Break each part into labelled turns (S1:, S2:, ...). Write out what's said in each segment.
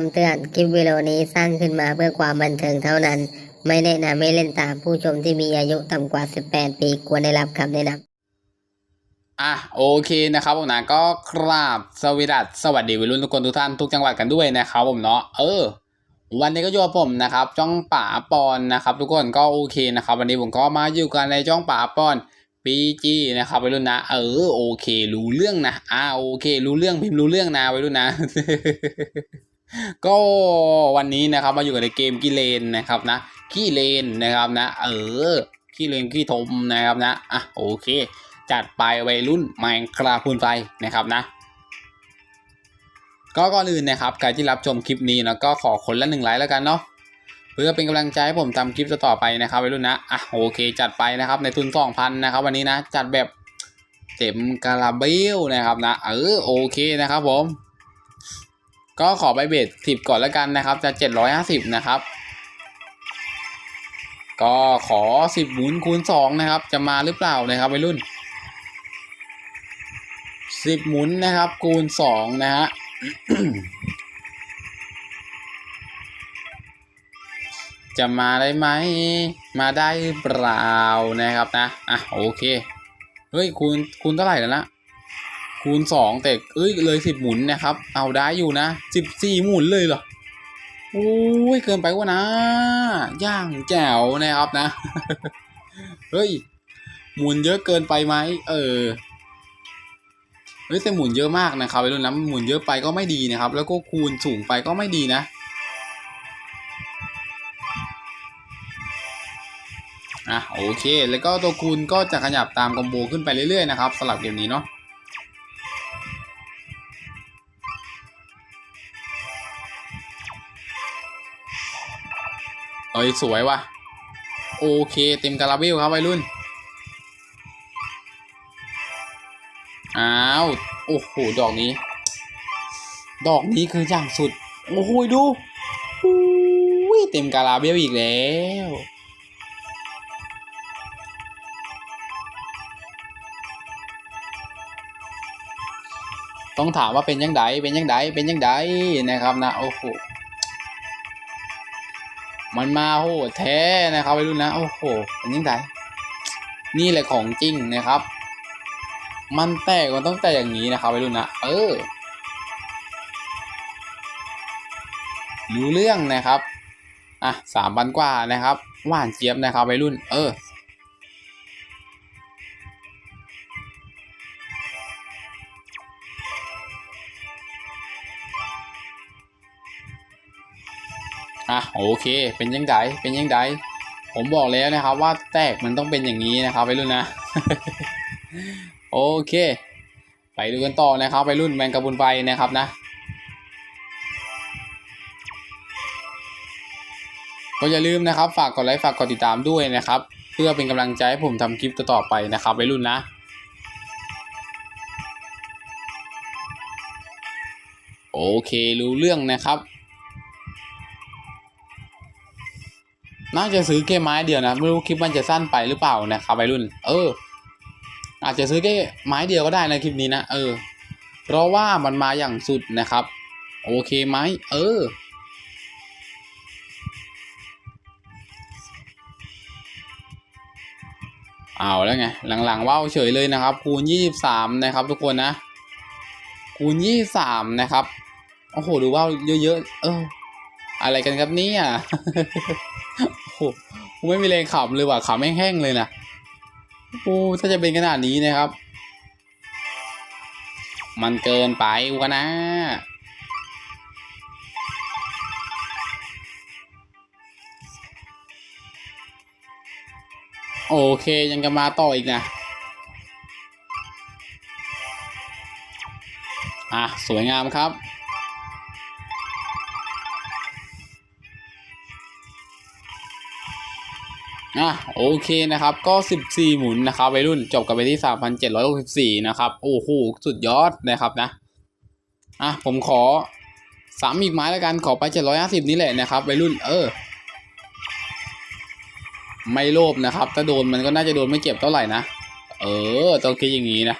S1: คำเตือน คลิปวิดีโอนี้สร้างขึ้นมาเพื่อความบันเทิงเท่านั้น ไม่แนะนำให้เล่นตามผู้ชมที่มีอายุต่ำกว่า 18 ปีควรได้รับคำแนะนำ
S2: อะโอเคนะครับผมนะก็กราบสวัสดีสวัสดีวัยรุ่นทุกคนทุกท่านทุกจังหวัดกันด้วยนะครับผมเนาะเออ วันนี้ก็อยู่กับผมนะครับจ้องป่าปอนนะครับ ทุกคนก็โอเคนะครับ วันนี้ผมก็มาอยู่กันในจ้องป่าปอนปีจีนะครับวัยรุ่นนะ เออโอเค รู้เรื่องนะอ่าโอเค รู้เรื่องพิมพ์รู้เรื่องนะวัยรุ่นนะ ก็วันนี้นะครับมาอยู่กันในเกมกิเลนนะครับนะขี้เลนนะครับนะ เออขี้เลนขี้ทมนะครับนะอะโอเค จัดไปวัยรุ่นแมงกราพูนไฟนะครับนะ ก็ก่อนอื่นนะครับใครที่รับชมคลิปนี้นะก็ขอคนละหนึ่งไลค์แล้วกันเนาะเพื่อเป็นกำลังใจให้ผมทำคลิปต่อไปนะครับวัยรุ่นนะอะโอเค จัดไปนะครับในทุน2,000นะครับวันนี้นะ จัดแบบเต็มกาลาเบลนะครับนะเออโอเคนะครับผม ก็ขอใบเบสสิบก่อนแล้วกันนะครับ จะ750นะครับ ก็ขอ10หมุนคูณ2นะครับ จะมาหรือเปล่านะครับวัยรุ่น10หมุนนะครับ คูณ2นะฮะจะมาได้ไหม มาได้หรือเปล่านะครับนะ อะโอเค เฮ้ยคูณคูณเท่าไหร่แล้วนะ คูณสองแต่เอ้ยเลยสิบหมุนนะครับ เอาได้อยู่นะสิบสี่หมุนเลยเหรอโอ้ยเกินไปวะนะย่างแจ๋วนะครับนะ เฮ้ย หมุนเยอะเกินไปไหมเออเฮ้ยแต่หมุนเยอะมากนะครับไปรุ่นนะหมุนเยอะไปก็ไม่ดีนะครับ แล้วก็คูณสูงไปก็ไม่ดีนะอะโอเค แล้วก็ตัวคูณก็จะขยับตามคอมโบขึ้นไปเรื่อยๆนะครับสลับเกมนี้เนาะ อ้ยสวยว่ะ โอเคเต็มคาราเบลครับวัยรุ่น อ้าว โอ้โห ดอกนี้ ดอกนี้คืออย่างสุด โอ้โหดูอุ้ยเต็มกาลาเบลอีกแล้วต้องถามว่าเป็นยังไงเป็นยังไงเป็นยังไงนะครับนะ โอ้โห มันมาโหแท้นะครับไปรุ่นนะโอ้โหเป็นยังไงนี่แหละของจริงนะครับ มันแตกมันต้องแตกอย่างนี้นะครับไปรุ่นนะเออรู้เรื่องนะครับ อะสามพันกว่านะครับหวานเจี๊ยบนะครับไปรุ่น เออ อะโอเค เป็นยังไงเป็นยังไงผมบอกแล้วนะครับ ว่าแตกมันต้องเป็นอย่างนี้นะครับไปรุ่นนะ โอเค ไปดูกันต่อนะครับไปรุ่นแมงกะพุนไฟนะครับนะก็อย่าลืมนะครับ ฝากกดไลค์ฝากกดติดตามด้วยนะครับ เพื่อเป็นกำลังใจให้ผมทำคลิปต่อๆไปนะครับไปรุ่นนะโอเครู้เรื่องนะครับ น่าจะซื้อแค่ไม้เดียวนะไม่รู้คลิปมันจะสั้นไปหรือเปล่านะครับวัยรุ่น เออ อาจจะซื้อแค่ไม้เดียวก็ได้นะคลิปนี้นะเออ เพราะว่ามันมาอย่างสุดนะครับ โอเคไหมเออเอาแล้วไงหลังๆว่าวเฉยเลยนะครับ คูณยี่สามนะครับ ทุกคนนะ คูณยี่สามนะครับโอ้โหดูว่าวเยอะๆเออ อะไรกันครับเนี่ยโอ้โห กูไม่มีแรงขำเลยว่ะขำแห้งๆเลยนะโอ้ถ้าจะเป็นขนาดนี้นะครับ มันเกินไปวะนะโอเคยังจะมาต่ออีกนะ อะ สวยงามครับ อะโอเคนะครับก็ 14 หมุนนะครับวัยรุ่นจบกันไปที่ 3,764 นะครับโอ้โหสุดยอดนะครับนะอะผมขอสามอีกไม้แล้วกันขอไป 750 นี่แหละนะครับวัยรุ่นเออ ไม่โลภนะครับ ถ้าโดนมันก็น่าจะโดนไม่เจ็บเท่าไหร่นะ เออต้องคิดอย่างนี้นะ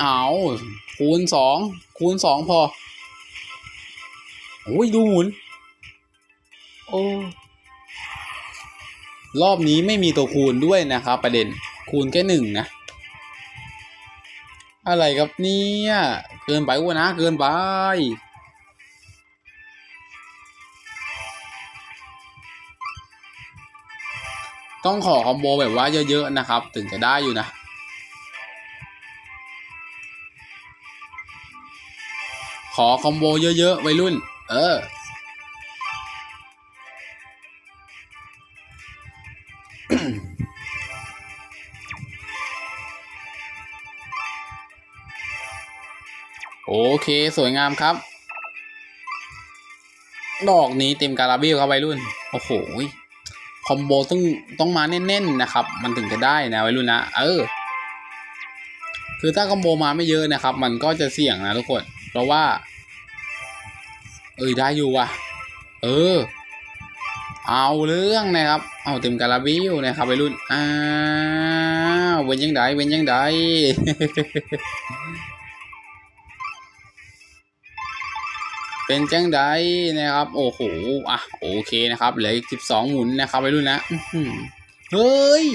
S2: เอา คูณสองคูณสองพอโอ้ยดูหมุน โอ้ รอบนี้ไม่มีตัวคูณด้วยนะครับ ประเด็นคูณแค่หนึ่งนะ อะไรครับเนี่ยเกินไปวะนะ เกินไปต้องขอคอมโบแบบว่าเยอะ ๆ นะครับ ถึงจะได้อยู่นะ ขอคอมโบเยอะๆวัยรุ่น เออ โอเคสวยงามครับ ดอกนี้เต็มการาบิลครับวัยรุ่น โอ้โหคอมโบต้องต้องมาแน่นๆนะครับ มันถึงจะได้นะวัยรุ่นนะ เออ คือถ้าคอมโบมาไม่เยอะนะครับ มันก็จะเสี่ยงนะทุกคน เพราะว่า เอ้ยได้อยู่ว่ะ เออ เอาเรื่องนะครับ เอาเต็มการาบิลนะครับวัยรุ่นอ้าวเว้นยังไดเว้นยังไดเป็นจังไดนะครับ โอ้โหอะโอเคนะครับเหลืออีกสิบสองหมุนนะครับไปรุ่นนะเฮ้ย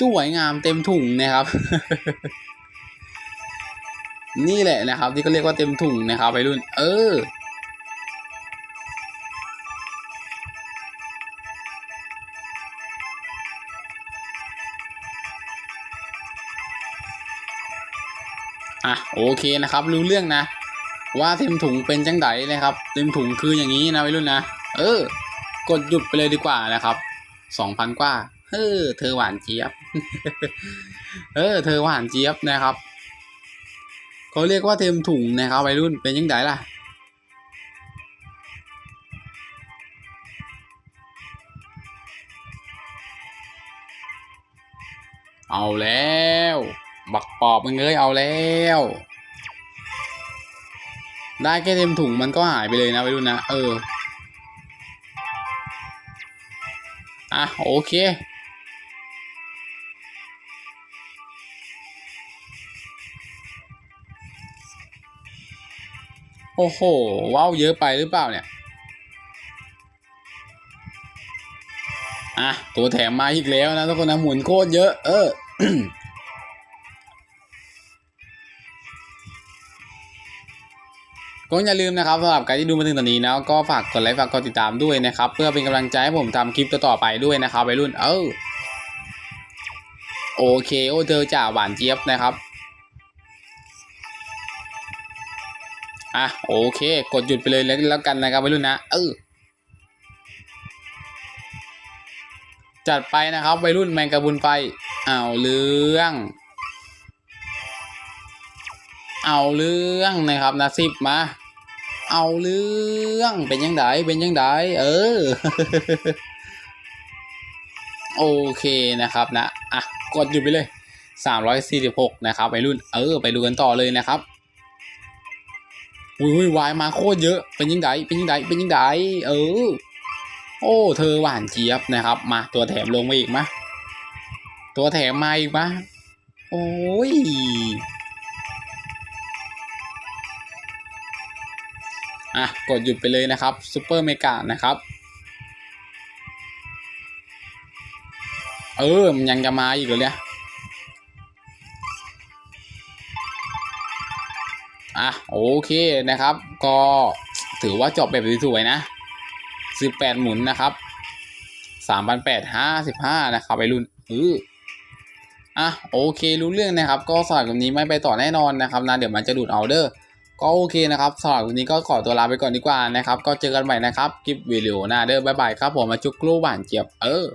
S2: สวยงามเต็มถุงนะครับ นี่แหละนะครับ ที่เขาเรียกว่าเต็มถุงนะครับไปรุ่น เออ อะโอเคนะครับ รู้เรื่องนะ ว่าเต็มถุงเป็นจังไดนะครับ เต็มถุงคืออย่างนี้นะวัยรุ่นนะ เออ กดหยุดไปเลยดีกว่านะครับสองพันกว่า เออ เธอหวานเจี๊ยบ เออ เธอหวานเจี๊ยบนะครับ เขาเรียกว่าเต็มถุงนะครับวัยรุ่นเป็นยังไงล่ะเอาแล้ว บักปอบมึงเอ้ยเอาแล้ว ได้แค่เต็มถุงมันก็หายไปเลยนะไปดูนะ เออ อะ โอเค โอ้โห ว้าวเยอะไปหรือเปล่าเนี่ย อะ ตัวแถมมาอีกแล้วนะทุกคนนะ หมุนโคตรเยอะ เออก็อย่าลืมนะครับสำหรับใครที่ดูมาถึงตอนนี้นะก็ฝากกดไลค์ฝากกดติดตามด้วยนะครับ เพื่อเป็นกำลังใจให้ผมทำคลิปต่อๆไปด้วยนะครับวัยรุ่น เออโอเค โอเธอจ่าหวานเจี๊ยบนะครับ อะโอเค กดหยุดไปเลยแล้วกันนะครับวัยรุ่นนะเออจัดไปนะครับวัยรุ่นแมงกะบุนไฟเอาเรื่อง เอาเรื่องนะครับนะสิบมา เอาเรื่องเป็นยังไงเป็นยังไงเออ โอเคนะครับนะอะกดหยุดไปเลยสามร้อยสี่สิบหกนะครับไปรุ่น เออ ไปดูกันต่อเลยนะครับ อุ้ยวายมาโคตรเยอะ เป็นยังไงเป็นยังไงเป็นยังไงเออ โอ้ เธอหวานเจี๊ยบนะครับ มาตัวแถมลงมาอีกมะตัวแถมมาอีกมะโอ้ยอะกดหยุดไปเลยนะครับซูเปอร์เมกานะครับ เออมันยังจะมาอีกเหรอเนี่ย อะโอเคนะครับ ก็ถือว่าจบแบบสวยๆนะสิบแปดหมุนนะครับสามพันแปดห้าสิบห้านะครับไปรุ่นเอออะโอเครู้เรื่องนะครับ ก็สำหรับวันนี้ไม่ไปต่อแน่นอนนะครับนะเดี๋ยวมันจะดูดเอาเดอร์ก็โอเคนะครับสำหรับวันนี้ก็ขอตัวลาไปก่อนดีกว่านะครับ ก็เจอกันใหม่นะครับคลิปวิดีโอหน้าเด้อบ๊ายบายครับผมมาจุกกลู้หวานเจี๊ยบเออ